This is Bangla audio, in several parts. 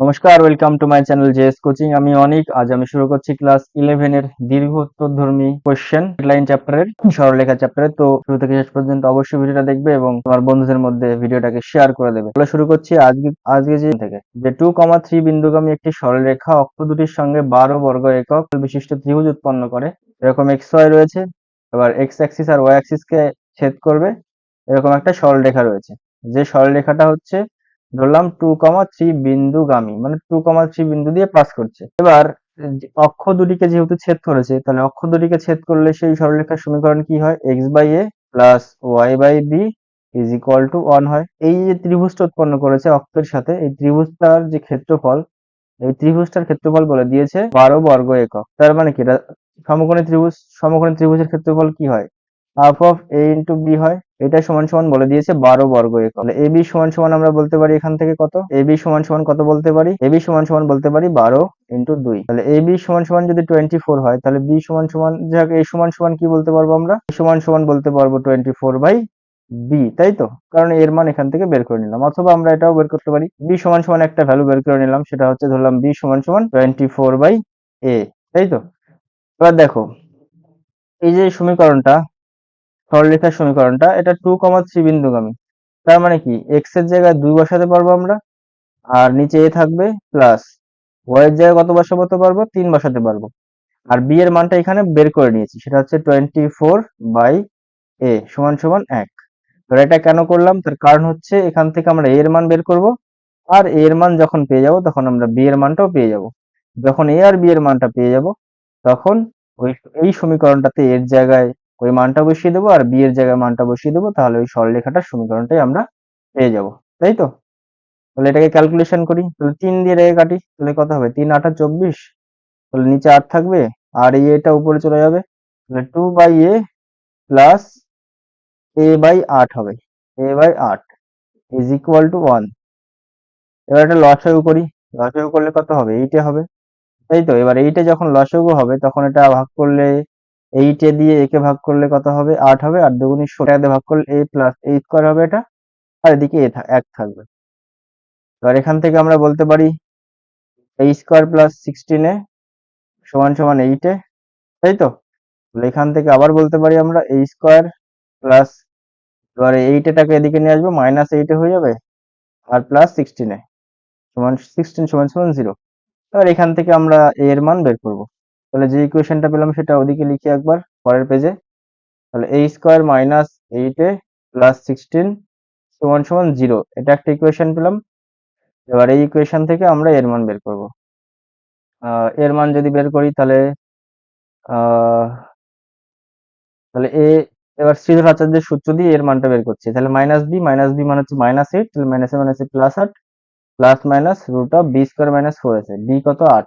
নমস্কার welcome to my channel JS coaching আমি অনিক, আজ আমি শুরু করছি ক্লাস ইলেভেন এর দীর্ঘ উত্তরধর্মী কোশ্চেন লাইন চ্যাপ্টারের সরলরেখা চ্যাপ্টারের তো শুরু থেকে শেষ পর্যন্ত অবশ্যই ভিডিওটা দেখবে এবং তোমার বন্ধুদের মধ্যে ভিডিওটাকে শেয়ার করে দেবে। তাহলে শুরু করছি আজকে আজকে যে থেকে। যে টু কমা থ্রি বিন্দুগামী একটি সরলরেখা, অক্ষ দুটির সঙ্গে বারো বর্গ একক বিশিষ্ট ত্রিভুজ উৎপন্ন করে। এরকম এক্স ওয়াই রয়েছে, এবার এক্স অ্যাক্সিস আর ওয়াই অ্যাক্সিস কে ছেদ করবে। এরকম একটা সরলরেখা রয়েছে। যে সরলরেখাটা হচ্ছে ধরলাম টু কমা থ্রি বিন্দুগামী মানে টু কমা থ্রি বিন্দু দিয়ে পাস করছে। এবার অক্ষ দুটিকে যেহেতু ছেদ করেছে, তাহলে অক্ষ দুটিকে ছেদ করলে সেই সরলরেখার সমীকরণ কি হয়? X by a plus y by b is equal to one হয়। এই যে ত্রিভুজটা উৎপন্ন করেছে অক্ষের সাথে, এই ত্রিভুজটার যে ক্ষেত্রফল, এই ত্রিভুজটার ক্ষেত্রফল বলে দিয়েছে বারো বর্গ একক। তার মানে কি? সমকোণী ত্রিভুজ, সমকোণী ত্রিভুজের ক্ষেত্রফল কি হয়? Half of a into b হয়, এটা সমান সমান বলে দিয়েছে বারো বর্গ একক এ বি সমান সমান আমরা বলতে পারি এখান থেকে কত? এ বি সমান সমান কত বলতে পারি? এ বি সমান সমান বলতে পারি বারো ইন্টু দুই। তাহলে এ বি সমান সমান যদি টোয়েন্টি ফোর হয়, তাহলে বি সমান সমান, যাক, এ সমান সমান কি বলতে পারব আমরা? সমান সমান বলতে পারব টোয়েন্টি ফোর বাই বি তাই তো? কারণ এর মান এখান থেকে বের করে নিলাম, অথবা আমরা এটাও বের করতে পারি। বি সমান সমান একটা ভ্যালু বের করে নিলাম, সেটা হচ্ছে ধরলাম বি সমান সমান টোয়েন্টি ফোর বাই এ তাই তো? এবার দেখো, এই যে সমীকরণটা সরলরেখার সমীকরণটা, এটা টু কমা থ্রি বিন্দুগামী। তার মানে কি? এক্সের জায়গায় দুই বসাতে পারব আমরা, আর নিচে এ থাকবে প্লাস ওয়াই এর জায়গায় কত বসাতে পারব? তিন বসাতে পারব। আর বি এর মানটা এখানে বের করে নিয়েছি, সেটা হচ্ছে টোয়েন্টি ফোর বাই এ সমান সমান এক। এবার এটা কেন করলাম? তার কারণ হচ্ছে এখান থেকে আমরা এ এর মান বের করব, আর এর মান যখন পেয়ে যাব, তখন আমরা বি এর মানটাও পেয়ে যাব। যখন এ আর বি এর মানটা পেয়ে যাব, তখন ওই, এই সমীকরণটাতে এর জায়গায় ওই মানটা বসিয়ে দেবো আর বি এর জায়গায় মানটা বসিয়ে দেবো, তাহলে ওই সরলরেখাটার সমীকরণটাই আমরা পেয়ে যাব। তাই তো? তাহলে এটাকে ক্যালকুলেশন করি, তাহলে তিন দিয়ে রেখে কাটি, তাহলে কত হবে? তিন আটা চব্বিশ, তাহলে নিচে আট থাকবে, আর এই এটা উপরে চলে যাবে, তাহলে two by a plus a by আট হবে এ বাই আট ইজ ইকুয়াল টু ওয়ান এবার এটা লসাগু করি, লসাগু করলে কত হবে? এইটে হবে। তাই তো? এবার এইটে যখন লসাগু হবে, তখন এটা ভাগ করলে এইটে দিয়ে একে ভাগ করলে কত হবে? আট হবে। আর দুগুণি ষোলো ভাগ করলে এ প্লাস এ স্কোয়ার হবে এটা। আর এদিকে এ এক থাকবে। এবার এখান থেকে আমরা বলতে পারি a square plus sixteen a সমান সমান এইটে তাই তো? এখান থেকে আবার বলতে পারি আমরা এ স্কোয়ার প্লাস এবারে এইটেটাকে এদিকে নিয়ে আসব। মাইনাস এইটে হয়ে যাবে। আর প্লাস সিক্সটিনে সমান সিক্সটিন সমান সমান জিরো এবার এখান থেকে আমরা এ এর মান বের করব। তাহলে যে ইকুয়েশনটা পেলাম সেটা ওদিকে লিখি একবার, পরের পেজে তাহলে a square minus eight a plus sixteen সমান সমান জিরো এটা একটা ইকুয়েশন পেলাম। এবার এই ইকুয়েশন থেকে আমরা এর মান বের করব। এর মান যদি বের করি তাহলে তাহলে এ এবার শ্রীধর আচার্যের সূত্র দিয়ে এর মানটা বের করছি। তাহলে মাইনাস বি মাইনাস বি মানে হচ্ছে মাইনাস এইট তাহলে মাইনাস মাইনাস প্লাস আট plus minus root of b square minus four এসে বি কত আট?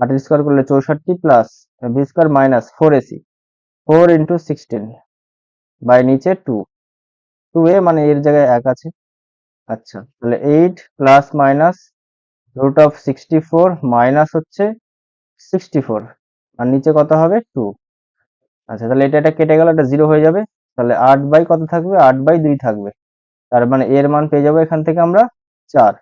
আট স্কোয়ার করলে চৌষট্টি plus b square minus four a c four into sixteen by নিচে টু টু এ মানে এর জায়গায় এক আছে। আচ্ছা তাহলে eight plus minus root of sixty four minus হচ্ছে সিক্সটি ফোর আর নিচে কত হবে টু আচ্ছা তাহলে এটা এটা কেটে গেল, এটা জিরো হয়ে যাবে। তাহলে আট বাই কত থাকবে? আট বাই দুই থাকবে। তার মানে এর মান পেয়ে যাব এখান থেকে আমরা চার।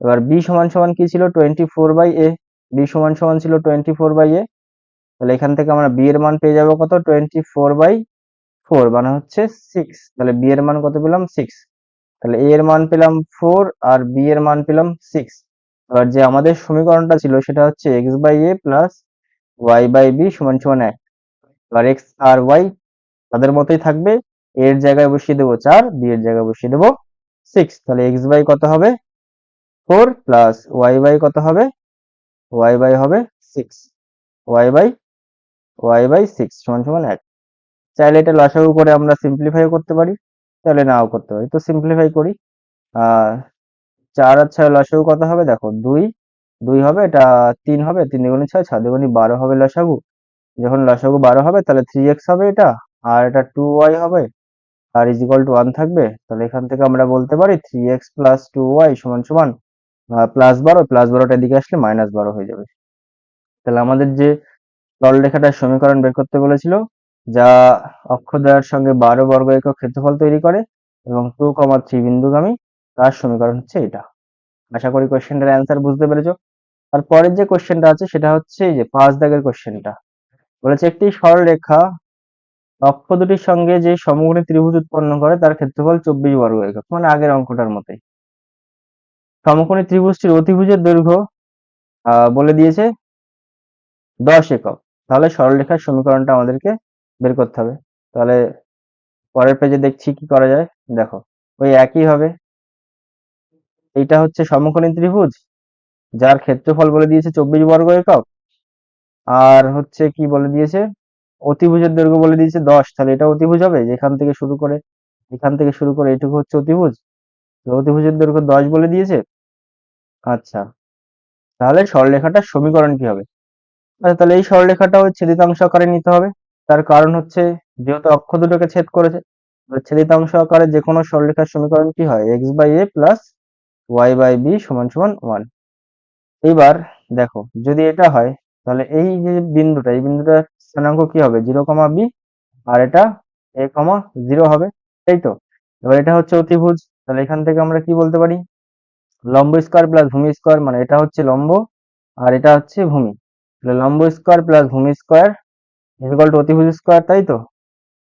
এবার বি সমান সমান কি ছিল? Twenty four by a b সমান সমান ছিল টোয়েন্টি ফোর বাই এ তাহলে এখান থেকে আমরা বি এর মান পেয়ে যাব কত? টোয়েন্টি ফোর বাই ফোর মানে হচ্ছে সিক্স তাহলে বি এর মান কত পেলাম? সিক্স তাহলে এ এর মান পেলাম ফোর আর বি এর মান পেলাম সিক্স এবার যে আমাদের সমীকরণটা ছিল সেটা হচ্ছে x by a plus y by b সমান সমান এক, এবার এক্স আর ওয়াই তাদের মতোই থাকবে এর জায়গায় বসিয়ে দেবো চার বি এর জায়গায় বসিয়ে দেবো সিক্স তাহলে এক্স বাই কত হবে? ফোর প্লাস ওয়াই বাই কত হবে? ওয়াই বাই হবে six y by y by six সমান সমান এক। চাইলে এটা লসাগু করে আমরা সিম্পলিফাই করতে পারি তাহলে নাও করতে পারি। তো সিম্পলিফাই করি। চার আর ছয় লসাগু কত হবে? দেখো, দুই দুই হবে, এটা তিন হবে, তিন দুগুণি ছয় ছয় দুগুণি বারো হবে লসাগু। যখন লসাগু বারো হবে, তাহলে থ্রি এক্স হবে এটা, আর এটা টু ওয়াই হবে, আর ইজ ইকুয়াল টু ওয়ান থাকবে, তাহলে এখান থেকে আমরা বলতে পারি three x plus two y সমান সমান প্লাস বারো প্লাস বারোটা দিকে আসলে মাইনাস বারো হয়ে যাবে। তাহলে আমাদের যে সরলরেখাটার সমীকরণ বের করতে বলেছিল, যা অক্ষদ্বয়ের সঙ্গে বারো বর্গ একক ক্ষেত্রফল তৈরি করে এবং টু কমা থ্রি বিন্দুগামী, তার সমীকরণ হচ্ছে এটা। আশা করি কোয়েশ্চেনটার অ্যান্সার বুঝতে পেরেছ। আর পরের যে কোয়েশ্চেনটা আছে, সেটা হচ্ছে যে পাঁচ দাগের কোয়েশ্চেনটা বলেছে, একটি সরলরেখা অক্ষ দুটির সঙ্গে যে সমকোণী ত্রিভুজ উৎপন্ন করে, তার ক্ষেত্রফল চব্বিশ বর্গ একক মানে আগের অঙ্কটার মতোই। সমকোণী ত্রিভুজটির অতিভুজের দৈর্ঘ্য বলে দিয়েছে দশ একক। তাহলে সরলরেখার সমীকরণটা আমাদেরকে বের করতে হবে। তাহলে পরের পেজে দেখছি কি করা যায়। দেখো, ওই একই হবে। এইটা হচ্ছে সমকোণী ত্রিভুজ, যার ক্ষেত্রফল বলে দিয়েছে চব্বিশ বর্গ একক। আর হচ্ছে কি বলে দিয়েছে? অতিভুজের দৈর্ঘ্য বলে দিয়েছে দশ। তাহলে এটা অতিভুজ হবে? যেখান থেকে শুরু করে, এখান থেকে শুরু করে এটুকু হচ্ছে অতিভুজ। অতিভুজের দৈর্ঘ্য দশ বলে দিয়েছে। আচ্ছা। তাহলে সরলরেখাটার সমীকরণ কি হবে? আচ্ছা তাহলে এই সরলরেখাটা ওই ছেদিতাংশ আকারে নিতে হবে। তার কারণ হচ্ছে, যেহেতু অক্ষ দুটোকে ছেদ করেছে তাহলে ছেদিতাংশ আকারে যে কোনো সরলরেখার সমীকরণ কি হয়? প্লাস ওয়াই বাই বি সমান সমান ওয়ান এইবার দেখো, যদি এটা হয়, তাহলে এই যে বিন্দুটা, এই বিন্দুটা স্থানাঙ্ক কি হবে? জিরো কমা বি আর এটা এ কমা জিরো হবে। তাই তো। এবার এটা হচ্ছে অতিভুজ। তাহলে এখান থেকে আমরা কি বলতে পারি? লম্ব স্কোয়ার প্লাস ভূমি স্কোয়ার মানে এটা হচ্ছে লম্ব আর এটা হচ্ছে ভূমি। লম্ব স্কোয়ার প্লাস ভূমি স্কোয়ার ইজিকাল টু অতিভুজ স্কোয়ার, তাই তো?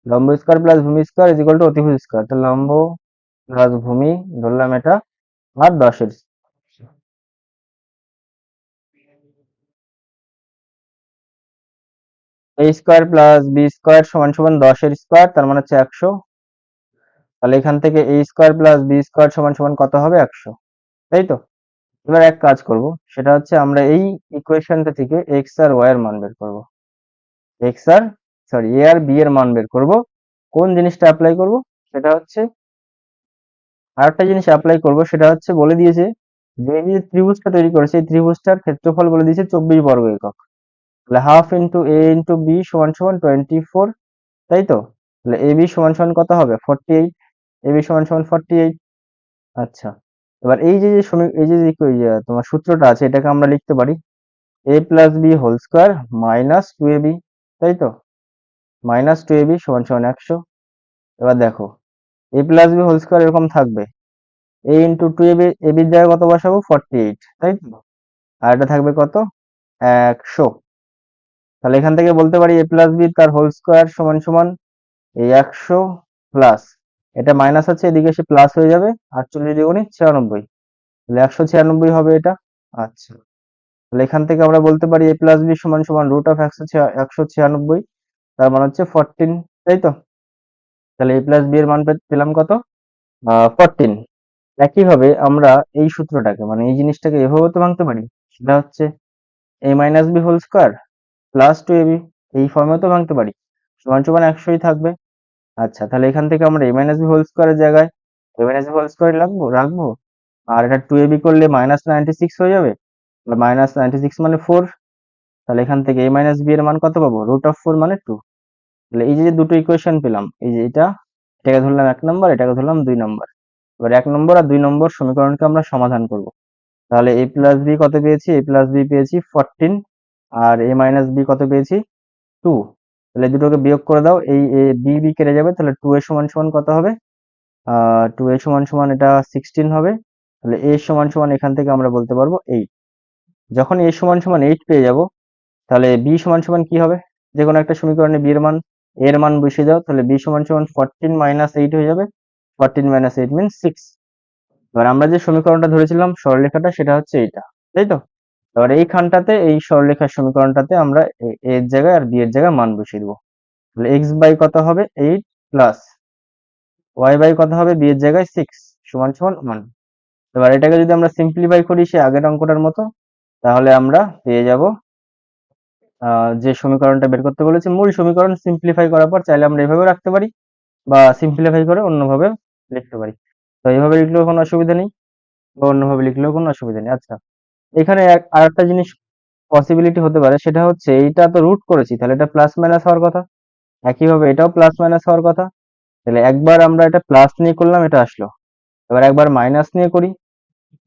লম্ব স্কোয়ার প্লাস ভূমি স্কোয়ার ইজিকাল টু অতিভুজ স্কোয়ার। তাহলে লম্ব প্লাস ভূমি ধরলাম এটা আর দশের a square plus b square সমান সমান দশের স্কোয়ার, তার মানে হচ্ছে একশো। তাহলে এখান থেকে a square plus b square সমান সমান কত হবে? একশো। তাই তো এবার এক কাজ করব, সেটা হচ্ছে আমরা এই ইকুয়েশনটা থেকে এক্স আর ওয়াই এর মান বের করব। এক্স আর সরি এ আর বি এর মান বের করব। কোন জিনিসটা অ্যাপ্লাই করব? সেটা হচ্ছে, আরেকটা জিনিস অ্যাপ্লাই করব, সেটা হচ্ছে বলে দিয়েছে যে যে ত্রিভুজটা তৈরি করেছে, এই ত্রিভুজটার ক্ষেত্রফল বলে দিয়েছে চব্বিশ বর্গ একক। তাহলে half into a into b সমান সমান টোয়েন্টি ফোর তাই তো তাহলে এ বি সমান সমান কত হবে? ফর্টি এইট এ বি সমান সমান ফর্টি এইট আচ্ছা। এবার এই যে এই যে তোমার সূত্রটা আছে, এটাকে আমরা লিখতে পারি a plus b whole square minus two a b তাই তো? মাইনাস টু এ বি সমান সমান একশো। এবার দেখো a plus b whole square এরকম থাকবে। A into two a b a বির জায়গায় কত বসাবো? ফর্টি এইট তাই তো? আর এটা থাকবে কত? একশো। তাহলে এখান থেকে বলতে পারি এ প্লাস বি তার হোল স্কোয়ার সমান সমান এই একশো প্লাস এটা মাইনাস আছে, এদিকে এসে প্লাস হয়ে যাবে, আটচল্লিশ দ্বিগুণে ছিয়ানব্বই। তাহলে একশো ছিয়ানব্বই হবে এটা। আচ্ছা। তাহলে এখান থেকে আমরা বলতে পারি এ প্লাস বি সমান সমান রুট অফ একশো একশো ছিয়ানব্বই, তার মানে হচ্ছে ফোরটিন তাই তো? তাহলে এ প্লাস বি এর মান পেলাম কত? ফোরটিন একইভাবে আমরা এই সূত্রটাকে মানে এই জিনিসটাকে এভাবে তো ভাঙতে পারি, সেটা হচ্ছে a minus b whole square plus two a b এই ফর্মেও তো ভাঙতে পারি। সমান সমান একশোই থাকবে। আচ্ছা তাহলে এখান থেকে আমরা এ মাইনাস বি হোল স্কোয়ারের জায়গায় a minus b whole square রাখব রাখব? আর এটা টু এ বি করলে মাইনাস নাইনটি সিক্স হয়ে যাবে? মাইনাস নাইনটি সিক্স মানে ফোর তাহলে এখান থেকে এ মাইনাস বি এর মান কত পাবো? রুট অফ ফোর মানে টু তাহলে এই যে দুটো ইকুয়েশন পেলাম, এই যে এটা, এটাকে ধরলাম এক নম্বর এটাকে ধরলাম দুই নম্বর এবার এক নম্বর আর দুই নম্বর সমীকরণকে আমরা সমাধান করব। তাহলে এ প্লাস বি কত পেয়েছি? এ প্লাস বি পেয়েছি ফোরটিন আর এ মাইনাস বি কত পেয়েছি? টু তাহলে দুটোকে বিয়োগ করে দাও, এই বি বি কেটে যাবে, তাহলে টু এর সমান সমান কত হবে? টু এর সমান সমান এটা সিক্সটিন হবে, তাহলে এ সমান সমান এখান থেকে আমরা বলতে পারব এইট যখন এ সমান সমান এইট পেয়ে যাব, তাহলে বি সমান সমান কি হবে? যে কোনো একটা সমীকরণে বি এর মান এর মান বসিয়ে দাও, তাহলে বি সমান সমান ফোরটিন মাইনাস এইট হয়ে যাবে fourteen minus eight mean six এবার আমরা যে সমীকরণটা ধরেছিলাম সরলরেখাটা, সেটা হচ্ছে এইটা, তাই তো? এবার এইখানটাতে এই সরলরেখার সমীকরণটাতে আমরা এর জায়গায় আর বি এর জায়গায় মান বসিয়ে দেবো। তাহলে এক্স বাই কত হবে? এইট প্লাস ওয়াই বাই কত হবে? বি এর জায়গায় সিক্স সমান সমান ওয়ান এবার এটাকে যদি আমরা সিম্পলিফাই করি সে আগের অঙ্কটার মতো, তাহলে আমরা পেয়ে যাব যে সমীকরণটা বের করতে বলেছে। মূল সমীকরণ সিম্পলিফাই করার পর চাইলে আমরা এভাবে রাখতে পারি বা সিম্পলিফাই করে অন্যভাবে লিখতে পারি। তো এইভাবে লিখলেও কোনো অসুবিধা নেই বা অন্যভাবে লিখলেও কোনো অসুবিধা নেই। আচ্ছা এখানে এক- আরেকটা জিনিস পসিবিলিটি হতে পারে, সেটা হচ্ছে এইটা তো রুট করেছি, তাহলে এটা প্লাস মাইনাস হওয়ার কথা। একইভাবে এটাও প্লাস মাইনাস হওয়ার কথা। তাহলে একবার আমরা এটা প্লাস নিয়ে করলাম, এটা আসলো। এবার একবার মাইনাস নিয়ে করি।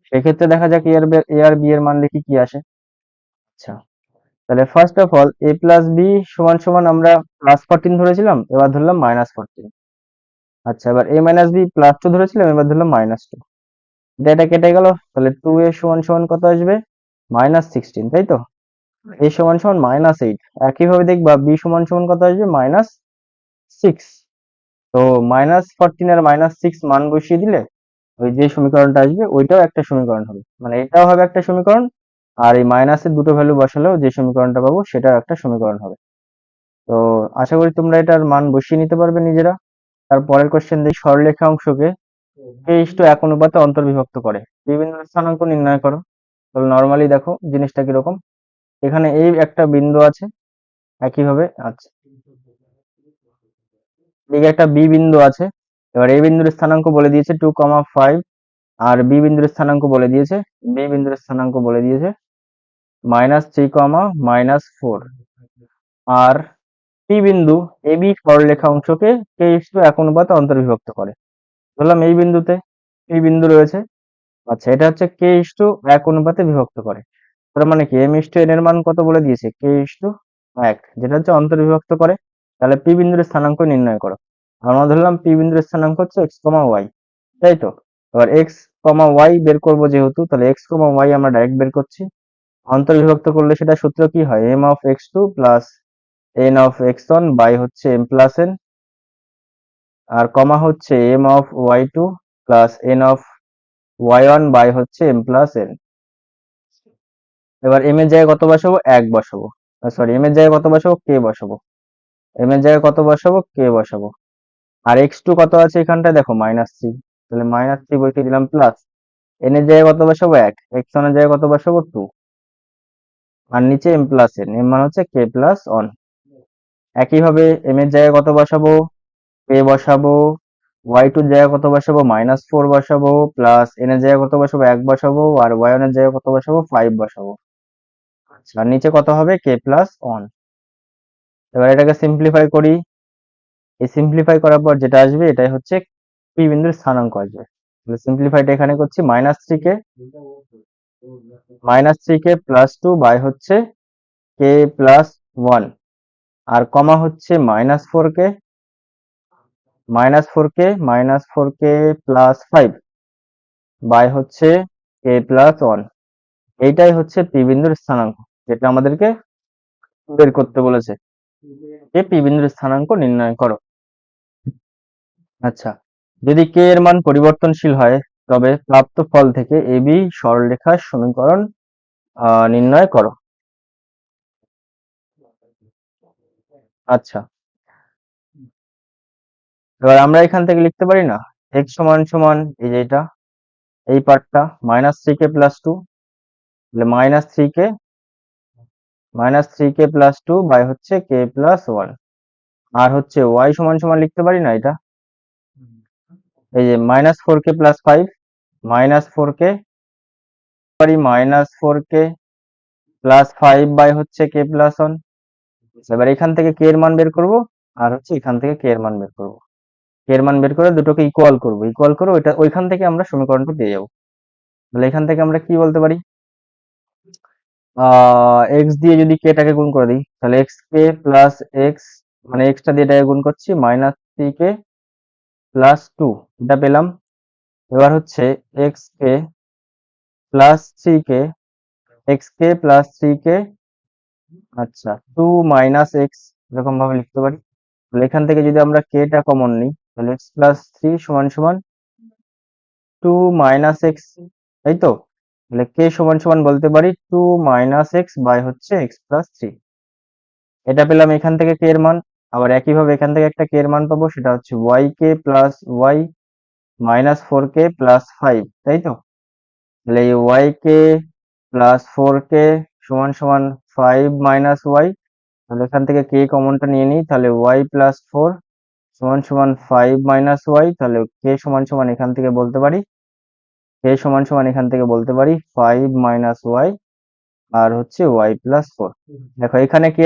সেক্ষেত্রে দেখা যাক এ আর এ আর বি এর মান দেখি কি আসে। আচ্ছা। তাহলে first of all a plus b সমান সমান আমরা প্লাস ফোরটিন ধরেছিলাম, এবার ধরলাম মাইনাস ফোরটিন আচ্ছা এবার a minus b plus two ধরেছিলাম, এবার ধরলাম মাইনাস টু এটা কেটে গেল তাহলে টু এ সমান সমান কত আসবে? মাইনাস সিক্সটিন তাই তো? এ সমান সমান মাইনাস এইট একইভাবে দেখবা বি সমান সমান কত আসবে? মাইনাস সিক্স তো মাইনাস ফোরটিন আর মাইনাস সিক্স মান বসিয়ে দিলে ওই যে সমীকরণটা আসবে ওইটাও একটা সমীকরণ হবে। মানে এটাও হবে একটা সমীকরণ আর এই মাইনাসের দুটো ভ্যালু বসালেও যে সমীকরণটা পাবো সেটাও একটা সমীকরণ হবে। তো আশা করি তোমরা এটার মান বসিয়ে নিতে পারবে নিজেরা। তার পরের কোশ্চেন দেখি সরলরেখা অংশকে ইস্টু এক অনুপাতে অন্তর্বিভক্ত করে। বিভিন্ন স্থানাঙ্ক নির্ণয় করো। তাহলে নর্মালি দেখো জিনিসটা কীরকম। এখানে এই একটা বিন্দু আছে, একইভাবে আচ্ছা এদিকে একটা বি বিন্দু আছে। এবার এই বিন্দুর স্থানাঙ্ক বলে দিয়েছে টু কমা ফাইভ আর বি বিন্দুর স্থানাঙ্ক বলে দিয়েছে বি বিন্দুর স্থানাঙ্ক বলে দিয়েছে minus three comma minus four আর পি বিন্দু এ বি সরলরেখা অংশকে কে ইস্টু এক অনুপাতে অন্তর্বিভক্ত করে। ধরলাম এই বিন্দুতে পি বিন্দু রয়েছে। আচ্ছা এটা হচ্ছে কে ইস্টু এক অনুপাতে বিভক্ত করে। তার মানে কি? এম ইস্টু এন এর মান কত বলে দিয়েছে? কে ইস্টু এক, যেটা হচ্ছে অন্তর্বিভক্ত করে। তাহলে পি বিন্দুর স্থানাঙ্ক নির্ণয় করো। আমরা ধরলাম পি বিন্দুর স্থানাঙ্ক হচ্ছে এক্স কমা ওয়াই তাই তো? এবার এক্স কমা ওয়াই বের করব যেহেতু, তাহলে এক্স কমা ওয়াই আমরা ডাইরেক্ট বের করছি। অন্তর্বিভক্ত করলে সেটা সূত্র কি হয়? M of x two plus n of x one by হচ্ছে এম প্লাস এন আর কমা হচ্ছে m of y two plus n of y one by হচ্ছে এম প্লাস এন এবার এম এর জায়গায় কত বসাবো? এক বসাবো। সরি এম এর জায়গায় কত বসাবো? কে বসাবো। এম এর জায়গায় কত বসাবো? কে বসাবো। আর এক্স টু কত আছে এখানটায়? দেখো মাইনাস থ্রি তাহলে মাইনাস থ্রি বসিয়ে দিলাম প্লাস এন এর জায়গায় কত বসাবো? এক। এক্স ওয়ানের জায়গায় কত বসাবো? টু আর নিচে এম প্লাস এন এম মানে হচ্ছে কে প্লাস অন একইভাবে এম এর জায়গায় কত বসাবো? কে বসাবো ওয়াই টুর জায়গায় কত বসাবো? মাইনাস ফোর বসাবো প্লাস এন এর জায়গায় কত বসাবো? এক বসাবো আর ওয়াই ওয়ানের জায়গায় কত বসাবো? ফাইভ বসাবো। আচ্ছা। আর নিচে কত হবে? কে প্লাস অন এবার এটাকে সিম্পলিফাই করি। এই সিম্পলিফাই করার পর যেটা আসবে এটাই হচ্ছে পি বিন্দুর স্থানাঙ্ক আসবে তাহলে সিম্পলিফাইটা এখানে করছি minus three k minus three k plus two by হচ্ছে কে প্লাস ওয়ান আর কমা হচ্ছে minus four k minus four k minus four k plus five by হচ্ছে কে প্লাস ওয়ান। এইটাই হচ্ছে পি বিন্দুর স্থানাঙ্ক, যেটা আমাদেরকে বের করতে বলেছে। কে পি বিন্দুর স্থানাঙ্ক নির্ণয় করো? আচ্ছা যদি কে এর মান পরিবর্তনশীল হয়, তবে প্রাপ্ত ফল থেকে এবি সরলরেখার সমীকরণ নির্ণয় করো। আচ্ছা এবার আমরা এখান থেকে লিখতে পারি না? এক্স সমান সমান এই যে এটা, এই পার্টটা minus three k plus two minus three k minus three k plus two by হচ্ছে কে প্লাস ওয়ান আর হচ্ছে ওয়াই সমান সমান লিখতে পারি না এটা? এই যে minus four k plus five minus four k পারি minus four k plus five by হচ্ছে কে প্লাস ওয়ান এবার এখান থেকে কে এর মান বের করব, আর হচ্ছে এখান থেকে কে এর মান বের করব। এর মান বের করে দুটোকে ইকুয়াল করব। ইকুয়াল করে ওইটা, ওইখান থেকে আমরা সমীকরণটা পেয়ে যাব। তাহলে এখান থেকে আমরা কি বলতে পারি? এক্স দিয়ে যদি কেটাকে গুণ করে দিই, তাহলে এক্স কে প্লাস এক্স মানে এক্সটা দিয়ে এটাকে গুণ করছি minus three k plus two এটা পেলাম। এবার হচ্ছে x k plus three k x k plus three k আচ্ছা টু মাইনাস এক্স এরকম ভাবে লিখতে পারি। এখান থেকে যদি আমরা কেটা কমন নিই তাহলে এক্স প্লাস থ্রি সমান সমান টু মাইনাস এক্স তাই তো তাহলে কে সমান সমান বলতে পারি টু মাইনাস এক্স বাই হচ্ছে এক্স প্লাস থ্রি এটা পেলাম এখান থেকে কে এর মান, আবার একইভাবে এখান থেকে একটা কে এর মান পাবো, সেটা হচ্ছে y k plus y minus four k plus five তাই তো তাহলে এই y k plus four k সমান সমান ফাইভ মাইনাস ওয়াই তাহলে এখান থেকে কে কমনটা নিয়ে নিই, তাহলে ওয়াই প্লাস ফোর সমান সমান ফাইভ মাইনাস ওয়াই তাহলে কে সমান সমান এখান থেকে বলতে পারি কে সমান সমান এখান থেকে বলতে পারি ফাইভ মাইনাস ওয়াই আর হচ্ছে ওয়াই প্লাস ফোর দেখো এখানে কে